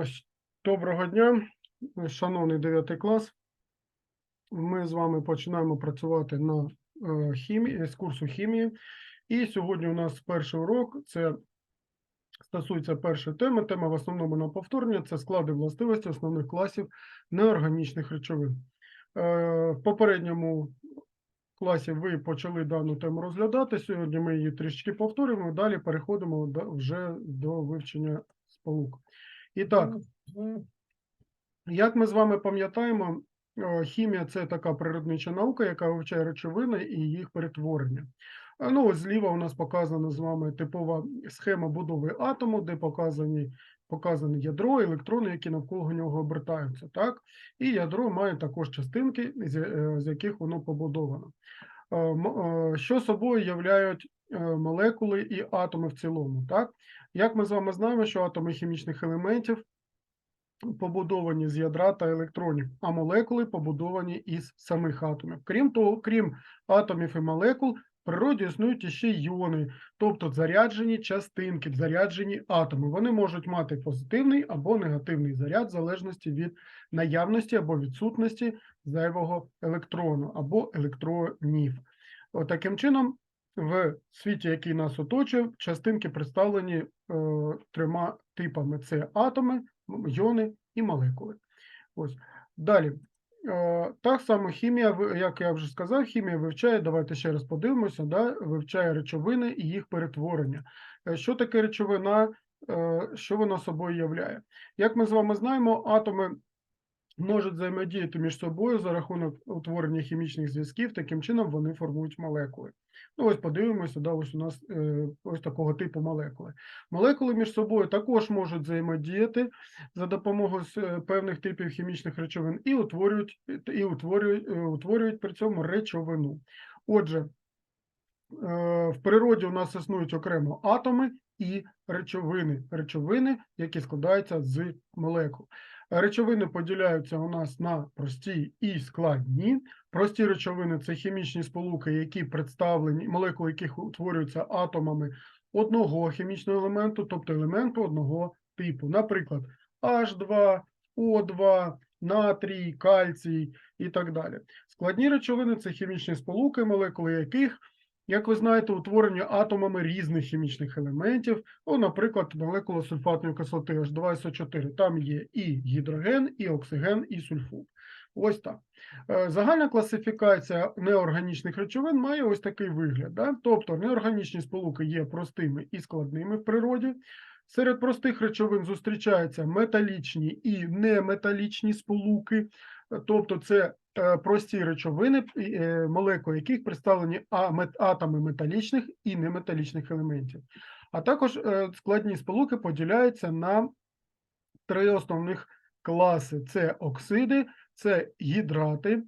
Е, Доброго дня, шановний 9 клас. Ми з вами починаємо працювати на е, хімії з курсу хімії. І сьогодні у нас перший урок. Це стосується першої теми. Тема в основному на повторення це склади властивості основних класів неорганічних речовин. Е, В попередньому класі ви почали дану тему розглядати. Сьогодні ми її трішки повторюємо. Далі переходимо вже до вивчення сполук. І так, як ми з вами пам'ятаємо, хімія це така природнича наука, яка вивчає речовини і їх перетворення. Ну, ось зліва у нас показана з вами типова схема будови атому, де показані, показане ядро, електрони, які навколо нього обертаються. Так? І ядро має також частинки, з, е, яких воно побудовано. Е, м- е, Що собою являють молекули і атоми в цілому? Так? Як ми з вами знаємо, що атоми хімічних елементів побудовані з ядра та електронів, а молекули побудовані із самих атомів. Крім того, крім атомів і молекул, в природі існують іще йони, тобто заряджені частинки, заряджені атоми. Вони можуть мати позитивний або негативний заряд, в залежності від наявності або відсутності зайвого електрону або електронів. Таким чином, в світі, який нас оточує, частинки представлені е, трьома типами: це атоми, йони і молекули. Ось далі. Е, Так само хімія, як я вже сказав, хімія вивчає, давайте ще раз подивимося, да, вивчає речовини і їх перетворення. Е, Що таке речовина, е, що вона собою являє? Як ми з вами знаємо, атоми можуть взаємодіяти між собою за рахунок утворення хімічних зв'язків, таким чином вони формують молекули. Ну, ось подивимося, да, ось у нас е, ось такого типу молекули. Молекули між собою також можуть взаємодіяти за допомогою е, певних типів хімічних речовин і утворюють, і утворюють, е, утворюють при цьому речовину. Отже, в природі у нас існують окремо атоми і речовини. Речовини, які складаються з молекул. Речовини поділяються у нас на прості і складні. Прості речовини це хімічні сполуки, які представлені, молекули яких утворюються атомами одного хімічного елементу, тобто елементу одного типу. Наприклад, H2, O2, натрій, кальцій і так далі. Складні речовини це хімічні сполуки, молекули яких, як ви знаєте, утворені атомами різних хімічних елементів. О, наприклад, молекула сульфатної кислоти H2SO4. Там є і гідроген, і оксиген, і сульфур. Ось так. Е, Загальна класифікація неорганічних речовин має ось такий вигляд. Да? Тобто неорганічні сполуки є простими і складними в природі. Серед простих речовин зустрічаються металічні і неметалічні сполуки, Е, тобто це прості речовини, е, молекули яких представлені атоми металічних і неметалічних елементів. А також е, складні сполуки поділяються на три основних класи: це оксиди, це гідрати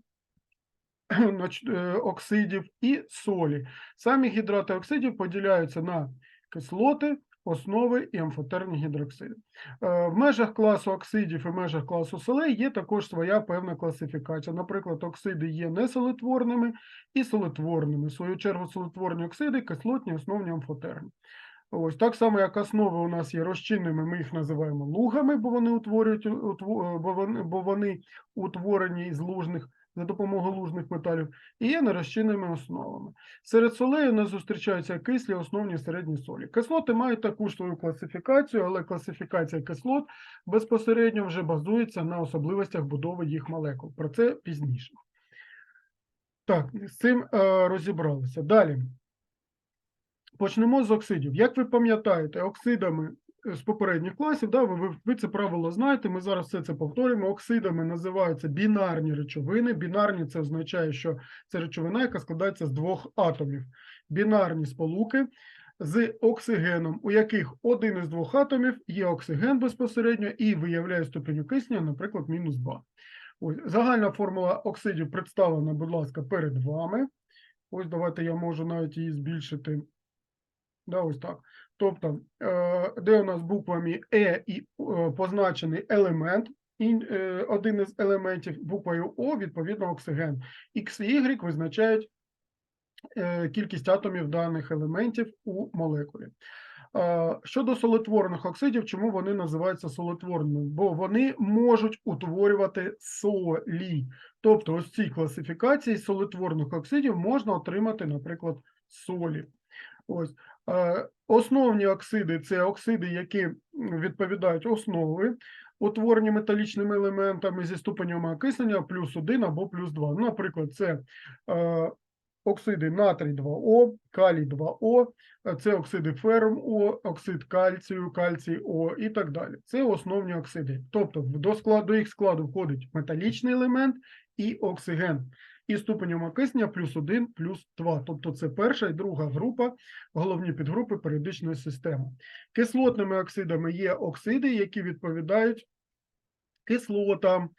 е, оксидів і солі. Самі гідрати оксидів поділяються на кислоти, основи і амфотерні гідроксиди. Е, В межах класу оксидів і в межах класу солей є також своя певна класифікація. Наприклад, оксиди є несолитворними і солитворними. В свою чергу, солитворні оксиди кислотні, основні амфотерні. Ось так само, як основи у нас є розчинними, ми їх називаємо лугами, бо вони утворюють бо вони утворені із лужних за допомогою лужних металів, і є нерозчинними основами. Серед солей у нас зустрічаються кислі, основні середні солі. Кислоти мають таку ж свою класифікацію, але класифікація кислот безпосередньо вже базується на особливостях будови їх молекул. Про це пізніше. Так, з цим е, розібралися. Далі. Почнемо з оксидів. Як ви пам'ятаєте, оксидами з попередніх класів, да, ви, ви, це правило знаєте, ми зараз все це повторюємо. Оксидами називаються бінарні речовини. Бінарні це означає, що це речовина, яка складається з двох атомів. Бінарні сполуки з оксигеном, у яких один із двох атомів є оксиген безпосередньо і виявляє ступінь окиснення, наприклад, мінус 2. Ось, загальна формула оксидів представлена, будь ласка, перед вами. Ось давайте я можу навіть її збільшити. Да, ось так. Тобто, е, де у нас буквами Е і е, позначений елемент, е, один із елементів буквою О, відповідно, оксиген. X і Y визначають кількість атомів даних елементів у молекулі. Щодо солитворних оксидів, чому вони називаються солитворними? Бо вони можуть утворювати солі. Тобто, ось ці класифікації солитворних оксидів можна отримати, наприклад, солі. Ось. Е, Основні оксиди це оксиди, які відповідають основи, утворені металічними елементами зі ступенем окиснення плюс 1 або плюс 2. Ну, Наприклад, це е, оксиди натрій 2О, калій 2О, е, це оксиди ферум О, оксид кальцію, кальцій О і так далі. Це основні оксиди. Тобто до складу їх складу входить металічний елемент і оксиген. І ступенем окиснення плюс 1, плюс 2. Тобто це перша і друга група, головні підгрупи періодичної системи. Кислотними оксидами є оксиди, які відповідають кислотам,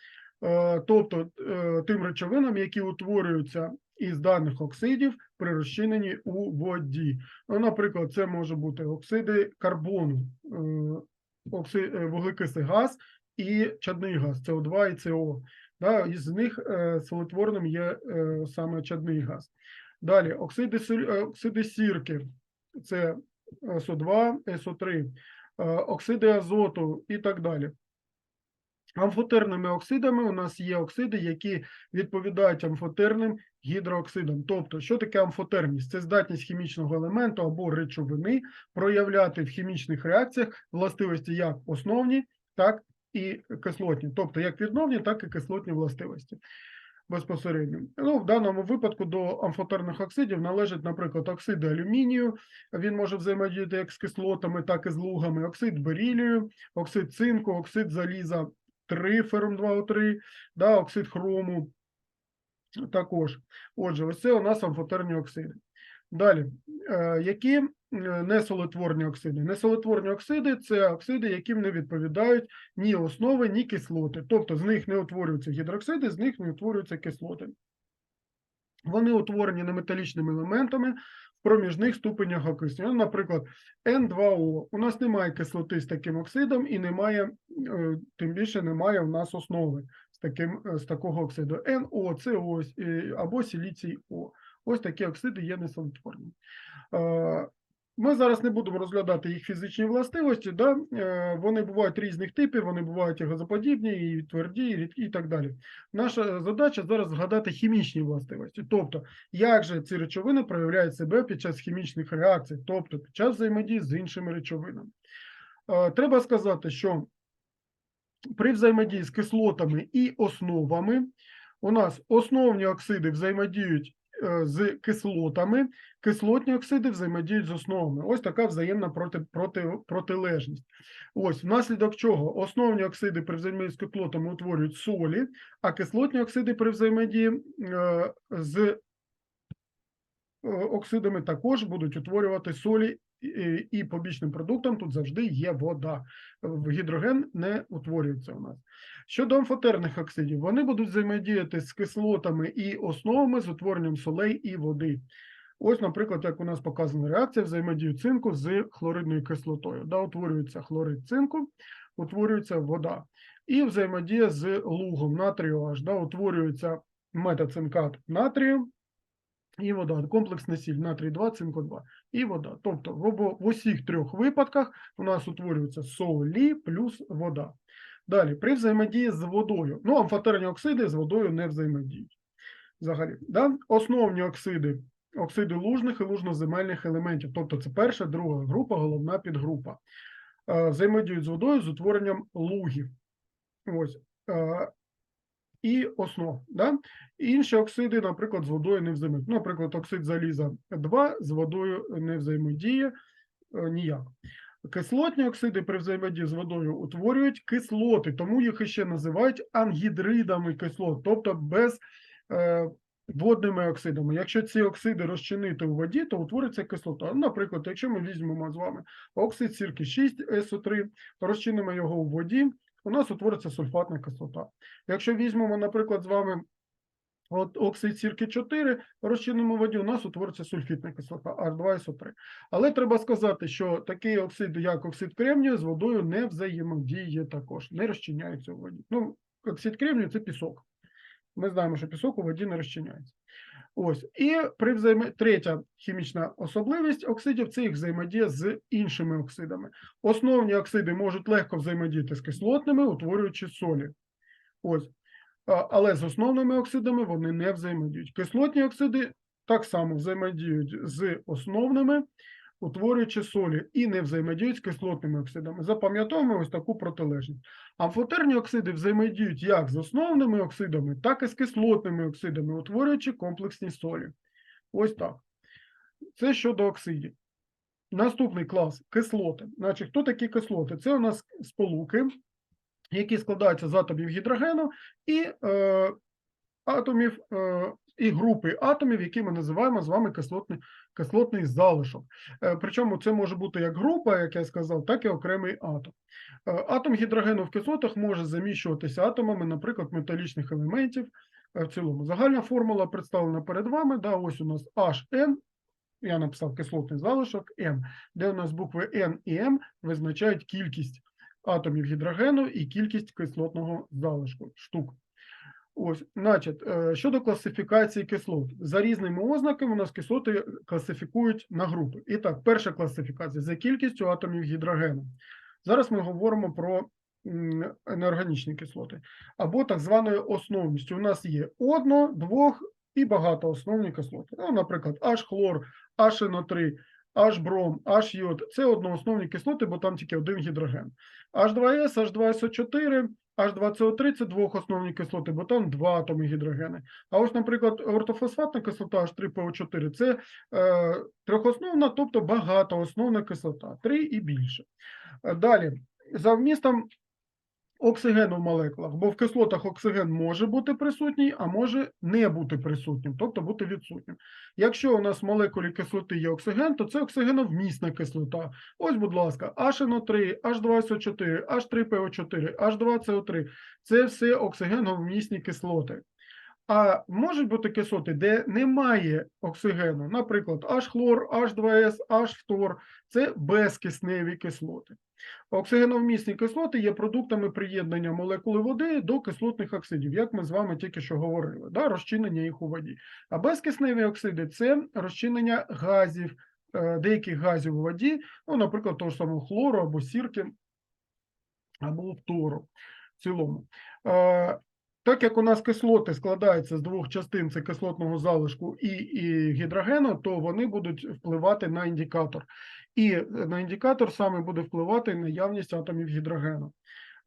е, тобто е, тим речовинам, які утворюються із даних оксидів при розчиненні у воді. Ну, наприклад, це може бути оксиди карбону, е, вуглекислий газ і чадний газ СО2 і СО. Да, із них е, солитворним є е, саме чадний газ. Далі оксиди, е, оксиди сірки, це СО2, СО3, е, оксиди азоту і так далі. Амфотерними оксидами у нас є оксиди, які відповідають амфотерним гідрооксидам. Тобто, що таке амфотермість? Це здатність хімічного елементу або речовини проявляти в хімічних реакціях властивості як основні, так і кислотні. Тобто як відновні, так і кислотні властивості безпосередньо. Ну, в даному випадку до амфотерних оксидів належать, наприклад, оксиди алюмінію. Він може взаємодіяти як з кислотами, так і з лугами, оксид берілію, оксид цинку, оксид заліза 3, ферум 2О3, да, оксид хрому також. Отже, ось це у нас амфотерні оксиди. Далі, е, які е, несолитворні оксиди? Несолитворні оксиди це оксиди, яким не відповідають ні основи, ні кислоти. Тобто з них не утворюються гідроксиди, з них не утворюються кислоти. Вони утворені неметалічними елементами в проміжних ступенях окиснення. Ну, Наприклад, N2O. У нас немає кислоти з таким оксидом і немає, е, тим більше немає у нас основи з, таким, з такого оксиду. NO це ось або силіцій О. Ось такі оксиди є несолитворні. Е, Ми зараз не будемо розглядати їх фізичні властивості. Да? Е, Вони бувають різних типів, вони бувають і газоподібні, і тверді, і і так далі. Наша задача зараз згадати хімічні властивості. Тобто, як же ці речовини проявляють себе під час хімічних реакцій, тобто під час взаємодії з іншими речовинами. Е, Треба сказати, що при взаємодії з кислотами і основами у нас основні оксиди взаємодіють з кислотами, кислотні оксиди взаємодіють з основами. Ось така взаємна проти, проти, протилежність. Ось внаслідок чого основні оксиди при взаємодії з кислотами утворюють солі, а кислотні оксиди при взаємодії е, з е, оксидами також будуть утворювати солі, і, і побічним продуктом тут завжди є вода. В Гідроген не утворюється у нас. Щодо амфотерних оксидів, вони будуть взаємодіяти з кислотами і основами з утворенням солей і води. Ось, наприклад, як у нас показана реакція взаємодію цинку з хлоридною кислотою. Да, утворюється хлорид цинку, утворюється вода. І взаємодія з лугом натрію H, да, утворюється метацинкат натрію і вода, комплексна сіль натрій 2, цинку 2 і вода. Тобто в, обо, в усіх трьох випадках у нас утворюються солі плюс вода. Далі, при взаємодії з водою. Ну, амфотерні оксиди з водою не взаємодіють. Взагалі, да? Основні оксиди, оксиди лужних і лужноземельних елементів. Тобто це перша, друга група, головна підгрупа. Е, Взаємодіють з водою з утворенням лугів. Ось. І основ. Да? Інші оксиди, наприклад, з водою не взаємодіють. Ну, Наприклад, оксид заліза 2 з водою не взаємодіє е, ніяк. Кислотні оксиди при взаємодії з водою утворюють кислоти, тому їх іще називають ангідридами кислот, тобто без е, водними оксидами. Якщо ці оксиди розчинити у воді, то утвориться кислота. Ну, Наприклад, якщо ми візьмемо з вами оксид сірки 6 СО3, розчинимо його у воді, у нас утвориться сульфатна кислота. Якщо візьмемо, наприклад, з вами От оксид сірки 4 розчинимо в воді, у нас утвориться сульфітна кислота H2SO3. Але треба сказати, що такий оксид, як оксид кремнію, з водою не взаємодіє також, не розчиняється у воді. Ну, оксид кремнію – це пісок. Ми знаємо, що пісок у воді не розчиняється. Ось. І при взаємо... третя хімічна особливість оксидів це їх взаємодія з іншими оксидами. Основні оксиди можуть легко взаємодіяти з кислотними, утворюючи солі. Ось. Але з основними оксидами вони не взаємодіють. Кислотні оксиди так само взаємодіють з основними, утворюючи солі, і не взаємодіють з кислотними оксидами. Запам'ятовуємо ось таку протилежність. Амфотерні оксиди взаємодіють як з основними оксидами, так і з кислотними оксидами, утворюючи комплексні солі. Ось так. Це щодо оксидів. Наступний клас кислоти. Значить, хто такі кислоти? Це у нас сполуки, які складаються з атомів гідрогену і е, атомів е, і групи атомів, які ми називаємо з вами кислотний, кислотний залишок. Е, причому це може бути як група, як я сказав, так і окремий атом. Е, атом гідрогену в кислотах може заміщуватися атомами, наприклад, металічних елементів. Е, в цілому загальна формула представлена перед вами. Да, ось у нас HN, я написав кислотний залишок М, де у нас букви N і М визначають кількість атомів гідрогену і кількість кислотного залишку штук. Ось, значить, е, щодо класифікації кислот, за різними ознаками у нас кислоти класифікують на групи. І так, перша класифікація за кількістю атомів гідрогену. Зараз ми говоримо про неорганічні кислоти, або так званою основністю. У нас є одно, двох і багатоосновні кислоти. Ну, наприклад, H-хлор, HNO3, H-бром, H-йод – це одноосновні кислоти, бо там тільки один гідроген. H2S, H2SO4, H2CO3 – це двохосновні кислоти, бо там два атоми гідрогени. А ось, наприклад, ортофосфатна кислота H3PO4 – це е, трьохосновна, тобто багатоосновна кислота, три і більше. Е, Далі, за вмістом оксигену в молекулах, бо в кислотах оксиген може бути присутній, а може не бути присутнім, тобто бути відсутнім. Якщо у нас в молекулі кислоти є оксиген, то це оксигеновмісна кислота. Ось, будь ласка, HNO3, H2SO4, H3PO4, H2CO3 – це все оксигеновмісні кислоти. А можуть бути кислоти, де немає оксигену, наприклад, H-хлор, H2S, H-фтор – це безкисневі кислоти. Оксигеновмісні кислоти є продуктами приєднання молекули води до кислотних оксидів, як ми з вами тільки що говорили, да, розчинення їх у воді. А безкисневі оксиди це розчинення газів, е, деяких газів у воді, ну, наприклад, того ж самого хлору або сірки, або фтору в цілому. Е, Так як у нас кислоти складаються з двох частин, це кислотного залишку і, і гідрогену, то вони будуть впливати на індикатор. І на індикатор саме буде впливати наявність атомів гідрогену.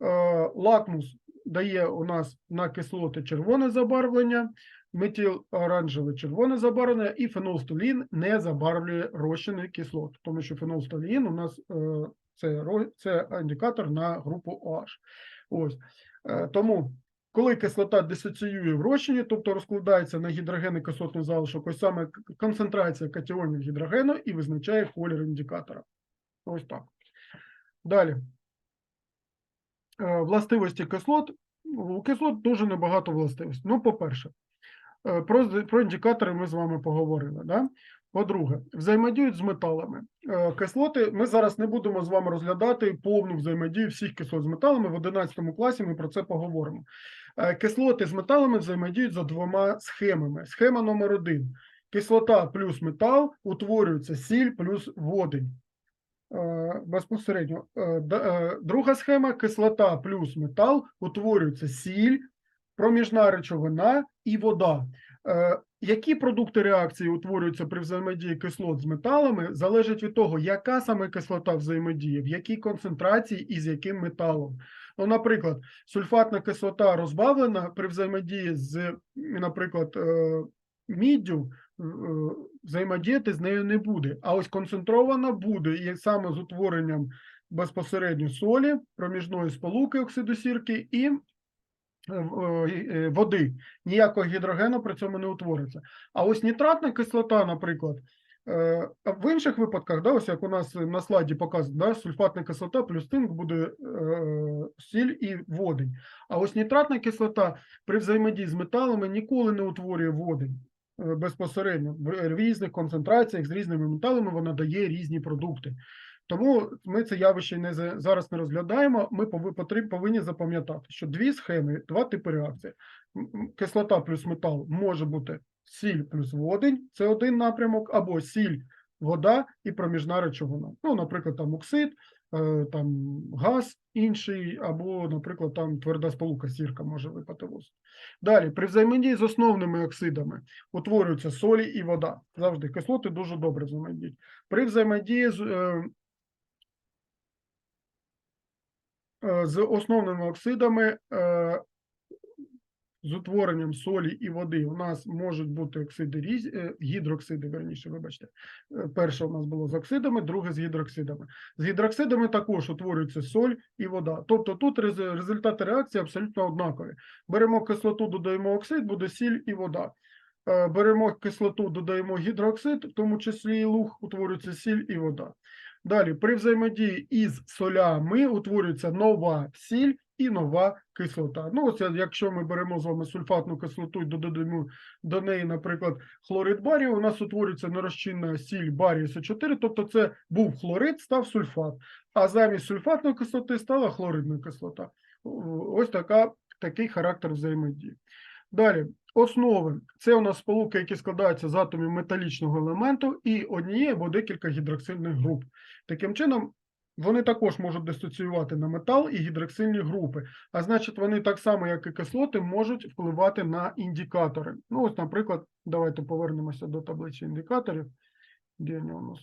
Е, Лакмус дає у нас на кислоти червоне забарвлення, метіл оранжеве червоне забарвлення, і фенолфталін не забарвлює розчини кислот, тому що фенолфталін у нас е, це, це індикатор на групу OH. Ось. Е, Тому коли кислота дисоціює в розчині, тобто розкладається на гідрогенний кислотний залишок, ось саме концентрація катіонів гідрогену і визначає колір індикатора. Ось так. Далі. Е, Властивості кислот. У кислот дуже небагато властивостей. Ну, по-перше, е, про, про індикатори ми з вами поговорили. Да? По-друге, взаємодіють з металами. Е, Кислоти ми зараз не будемо з вами розглядати повну взаємодію всіх кислот з металами. В 11 класі ми про це поговоримо. Е, Кислоти з металами взаємодіють за двома схемами. Схема номер один. Кислота плюс метал утворюється сіль плюс водень. Е, Безпосередньо. Е, Друга схема кислота плюс метал утворюється сіль, проміжна речовина і вода. Які продукти реакції утворюються при взаємодії кислот з металами, залежить від того, яка саме кислота взаємодіє, в якій концентрації і з яким металом. Ну, наприклад, сульфатна кислота розбавлена при взаємодії з, наприклад, е, міддю, е, взаємодіяти з нею не буде. А ось концентрована буде, і саме з утворенням безпосередньо солі, проміжної сполуки оксиду сірки і е, води. Ніякого гідрогену при цьому не утвориться. А ось нітратна кислота, наприклад, в інших випадках, да, ось як у нас на слайді показано, да, сульфатна кислота плюс тинк буде е, сіль і водень. А ось нітратна кислота при взаємодії з металами ніколи не утворює водень е, безпосередньо. В різних концентраціях з різними металами вона дає різні продукти. Тому ми це явище не за- зараз не розглядаємо. Ми пови- повинні запам'ятати, що дві схеми, два типи м, Кислота плюс метал може бути сіль плюс водень це один напрямок, або сіль, вода і проміжна речовина. Ну, наприклад, там оксид, е, там газ інший, або, наприклад, там тверда сполука, сірка може випати в оцет. Далі, при взаємодії з основними оксидами утворюються солі і вода. Завжди кислоти дуже добре взаємодіють. При взаємодії з, е, е, з основними оксидами з утворенням солі і води у нас можуть бути оксиди різ... е, гідроксиди, верніше, вибачте. Е, Перше у нас було з оксидами, друге з гідроксидами. З гідроксидами також утворюється соль і вода. Тобто тут рез- результати реакції абсолютно однакові. Беремо кислоту, додаємо оксид, буде сіль і вода. Е, Беремо кислоту, додаємо гідрооксид, в тому числі і луг, утворюється сіль і вода. Далі, при взаємодії із солями утворюється нова сіль і нова кислота. Ну, ось якщо ми беремо з вами сульфатну кислоту і додаємо до неї, наприклад, хлорид барію, у нас утворюється нерозчинна сіль барію С4, тобто це був хлорид, став сульфат, а замість сульфатної кислоти стала хлоридна кислота. Ось така, такий характер взаємодії. Далі, основи це у нас сполуки, які складаються з атомів металічного елементу і однієї або декілька гідроксильних груп. Таким чином, вони також можуть дисоціювати на метал і гідроксильні групи. А значить, вони так само, як і кислоти, можуть впливати на індикатори. Ну, ось, наприклад, давайте повернемося до таблиці індикаторів. Де у нас?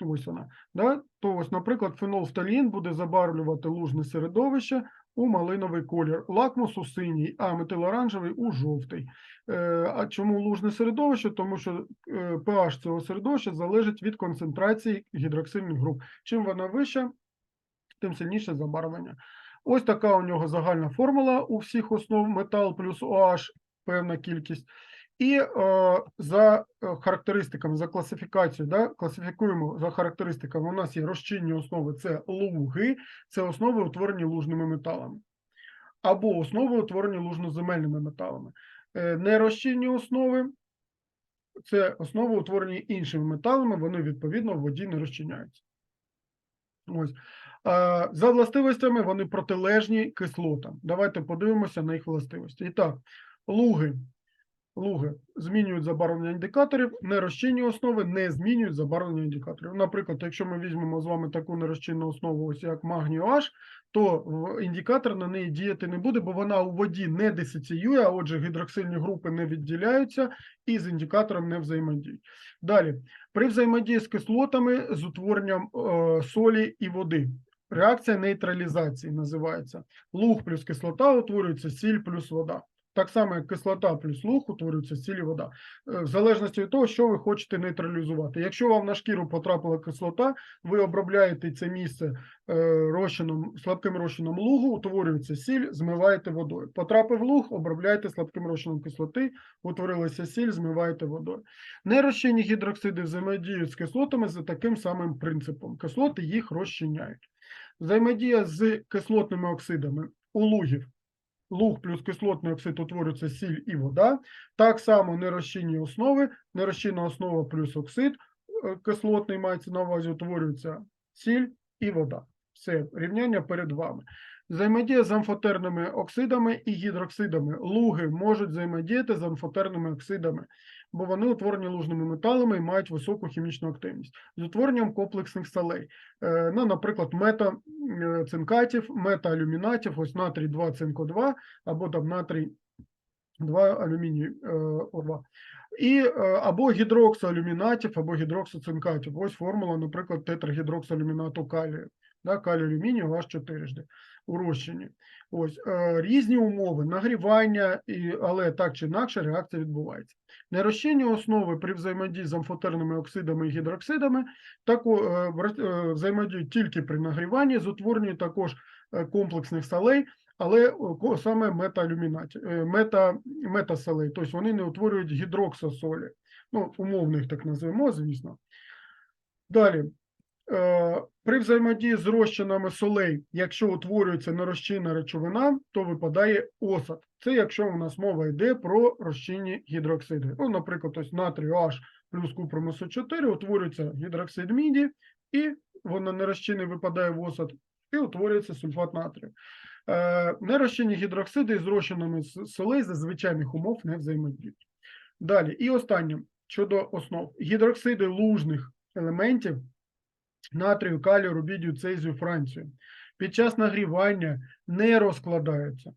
Ось вона. Да? То ось, наприклад, фенолфталін буде забарвлювати лужне середовище у малиновий колір, лакмус у синій, а метилоранжевий у жовтий. Е, А чому лужне середовище? Тому що е, pH цього середовища залежить від концентрації гідроксильних груп. Чим вона вища, тим сильніше забарвлення. Ось така у нього загальна формула у всіх основ метал плюс OH, певна кількість. І е, за е, характеристиками, за класифікацією, да, класифікуємо за характеристиками. У нас є розчинні основи, це луги, це основи утворені лужними металами, або основи утворені лужноземельними металами. Е, нерозчинні основи це основи утворені іншими металами, вони відповідно в воді не розчиняються. Ось. За властивостями вони протилежні кислотам. Давайте подивимося на їх властивості. І так, луги. Луги змінюють забарвлення індикаторів, нерозчинні основи не змінюють забарвлення індикаторів. Наприклад, якщо ми візьмемо з вами таку нерозчинну основу, ось як магнію H, то індикатор на неї діяти не буде, бо вона у воді не дисоціює, а отже, гідроксильні групи не відділяються і з індикатором не взаємодіють. Далі, при взаємодії з кислотами з утворенням е, солі і води. Реакція нейтралізації називається. Луг плюс кислота утворюється сіль плюс вода. Так само, як кислота плюс луг утворюється сіль і вода. Е, В залежності від того, що ви хочете нейтралізувати. Якщо вам на шкіру потрапила кислота, ви обробляєте це місце е, розчином, слабким розчином лугу, утворюється сіль, змиваєте водою. Потрапив луг, обробляєте слабким розчином кислоти, утворилася сіль, змиваєте водою. Нерозчинні гідроксиди взаємодіють з кислотами за таким самим принципом. Кислоти їх розчиняють. Взаємодія з кислотними оксидами у лугів. Луг плюс кислотний оксид утворюється сіль і вода. Так само нерозчинні основи, нерозчинна основа плюс оксид е, кислотний мається на увазі, утворюється сіль і вода. Все, рівняння перед вами. Взаємодія з амфотерними оксидами і гідроксидами. Луги можуть взаємодіяти з амфотерними оксидами, бо вони утворені лужними металами і мають високу хімічну активність. З утворенням комплексних солей. Е, Ну, наприклад, мета-цинкатів, мета-алюмінатів, ось натрій 2 цинко 2 або там натрій 2 алюміній е, О2. І е, або гідроксоалюмінатів, або гідроксоцинкатів. Ось формула, наприклад, тетрагідроксоалюмінату калію. Да, калій алюмінію аж чотирижди у розчині. Ось е, різні умови нагрівання, і, але так чи інакше реакція відбувається. Нерозчинні основи при взаємодії з амфотерними оксидами і гідроксидами тако, е, е, взаємодіють тільки при нагріванні, з утворенням також комплексних солей, але саме метаалюмінатів, е, мета, метасолей, тобто вони не утворюють гідроксосолі. Ну, умовно їх так називаємо, звісно. Далі. Е, При взаємодії з розчинами солей, якщо утворюється нерозчинна речовина, то випадає осад. Це якщо у нас мова йде про розчинні гідроксиди. Ну, наприклад, ось натрій H плюс купрум СО4 утворюється гідроксид міді, і воно нерозчинний випадає в осад, і утворюється сульфат натрію. Е, Нерозчинні гідроксиди з розчинами солей за звичайних умов не взаємодіють. Далі, і останнє щодо основ. Гідроксиди лужних елементів натрію, калію, рубідію, цезію, францію під час нагрівання не розкладаються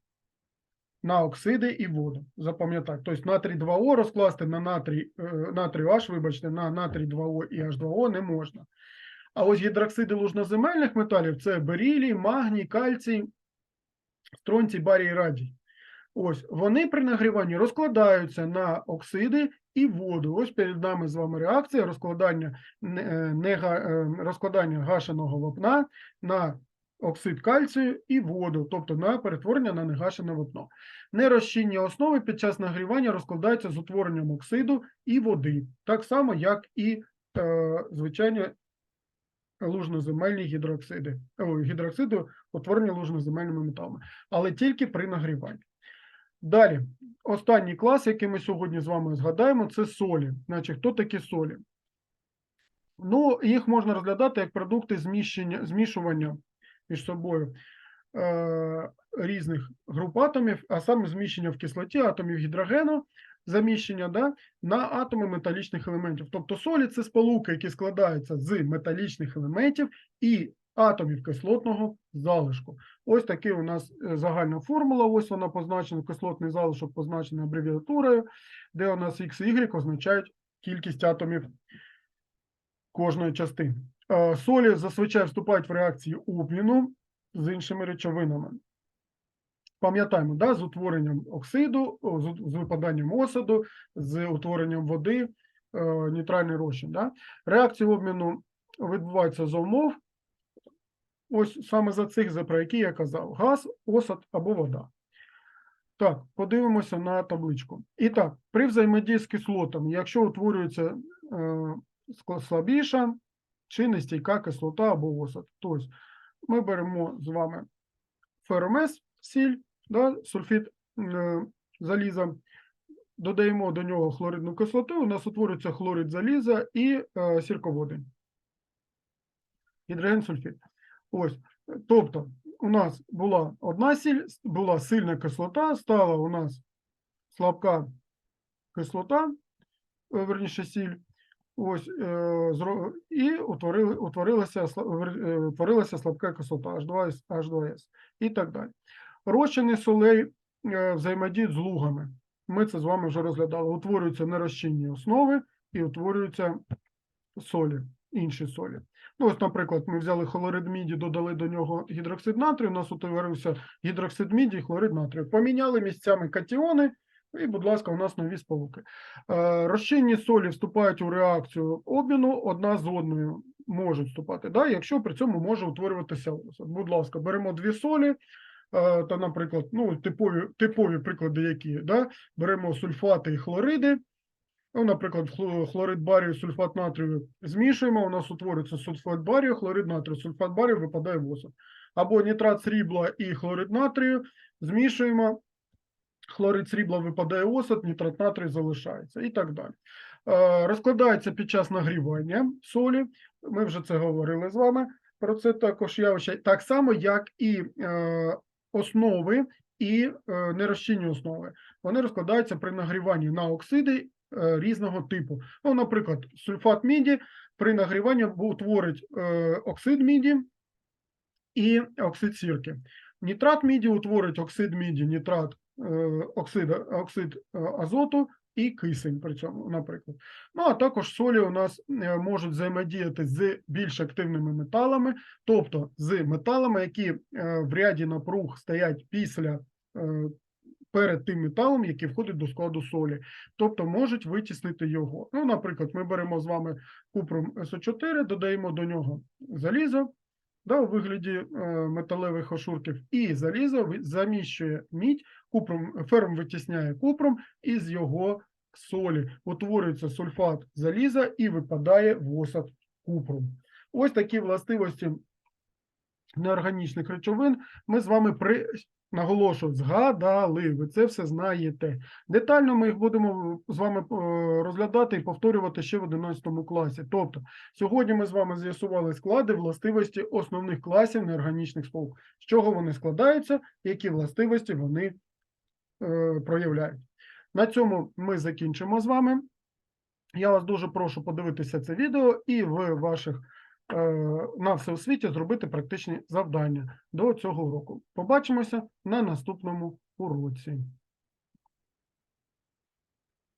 на оксиди і воду. Запам'ятайте, тобто натрій 2О розкласти на натрій, е, натрій H, вибачте, на натрій 2О і H2O не можна. А ось гідроксиди лужноземельних металів це берілій, магній, кальцій, стронцій, барій, радій. Ось вони при нагріванні розкладаються на оксиди і воду. Ось перед нами з вами реакція розкладання, не- е, е, розкладання гашеного вапна на оксид кальцію і воду, тобто на перетворення на негашене вапно. Нерозчинні основи під час нагрівання розкладаються з утворенням оксиду і води, так само, як і е, звичайні лужноземельні гідроксиди, о, гідроксиди утворені лужноземельними металами, але тільки при нагріванні. Далі, останній клас, який ми сьогодні з вами згадаємо, це солі. Значить, хто такі солі? Ну, їх можна розглядати як продукти зміщення, змішування між собою е, різних груп атомів, а саме зміщення в кислоті атомів гідрогену, заміщення да, на атоми металічних елементів. Тобто солі це сполуки, які складаються з металічних елементів і атомів кислотного залишку. Ось такий у нас е, загальна формула. Ось вона позначена, кислотний залишок позначений абревіатурою, де у нас X і Y означають кількість атомів кожної частини. Е, Солі зазвичай вступають в реакції обміну з іншими речовинами. Пам'ятаємо, да, з утворенням оксиду, з випаданням осаду, з утворенням води, е, нейтральний розчин. Да. Реакції обміну відбуваються за умов, ось саме за цих, за про які я казав: газ, осад або вода. Так, подивимося на табличку. І так, при взаємодії з кислотами, якщо утворюється е, слабіша чи нестійка кислота або осад. Тобто ми беремо з вами феромес, сіль, да, сульфід е, заліза, додаємо до нього хлоридну кислоту, у нас утворюється хлорид заліза і е, сірководень. Гідроген сульфід. Ось, тобто, у нас була одна сіль, була сильна кислота, стала у нас слабка кислота, е, верніше сіль. Ось е, і утворили, утворилася, е, утворилася слабка кислота H2S, H2S і так далі. Розчини солей взаємодіють з лугами. Ми це з вами вже розглядали. Утворюються нерозчинні основи і утворюються солі, інші солі. Ну, ось, наприклад, ми взяли хлорид міді, додали до нього гідроксид натрію, у нас утворився гідроксид міді і хлорид натрію. Поміняли місцями катіони, і, будь ласка, у нас нові сполуки. Е, Розчинні солі вступають у реакцію обміну одна з одною, можуть вступати, да, якщо при цьому може утворюватися осад. Будь ласка, беремо дві солі, е, та, наприклад, ну, типові, типові приклади, які да, беремо сульфати і хлориди. Ну, наприклад, хлорид барію, сульфат натрію змішуємо, у нас утворюється сульфат барію, хлорид натрію, сульфат барію випадає в осад. Або нітрат срібла і хлорид натрію змішуємо, хлорид срібла випадає в осад, нітрат натрію залишається і так далі. Е, Розкладається під час нагрівання солі. Ми вже це говорили з вами. Про це також явище, так само, як і е, основи і е, нерозчинні основи. Вони розкладаються при нагріванні на оксиди різного типу. Ну, наприклад, сульфат міді при нагріванні утворить е, оксид міді і оксид сірки. Нітрат міді утворить оксид міді, нітрат е, оксид, оксид е, азоту і кисень при цьому, наприклад. Ну, а також солі у нас е, можуть взаємодіяти з більш активними металами, тобто з металами, які е, в ряді напруг стоять після е, перед тим металом, який входить до складу солі, тобто можуть витіснити його. Ну, наприклад, ми беремо з вами купрум СО4, додаємо до нього залізо, да, у вигляді е, металевих ошурків, і залізо заміщує мідь, купром, ферм витісняє купром із його солі. Утворюється сульфат заліза і випадає в осад купрум. Ось такі властивості неорганічних речовин ми з вами при наголошую, згадали. Ви це все знаєте. Детально ми їх будемо з вами е, розглядати і повторювати ще в 11 класі. Тобто, сьогодні ми з вами з'ясували склади властивості основних класів неорганічних сполук, з чого вони складаються, які властивості вони е, проявляють. На цьому ми закінчимо з вами. Я вас дуже прошу подивитися це відео і в ваших на всеосвіті зробити практичні завдання до цього уроку. Побачимося на наступному уроці.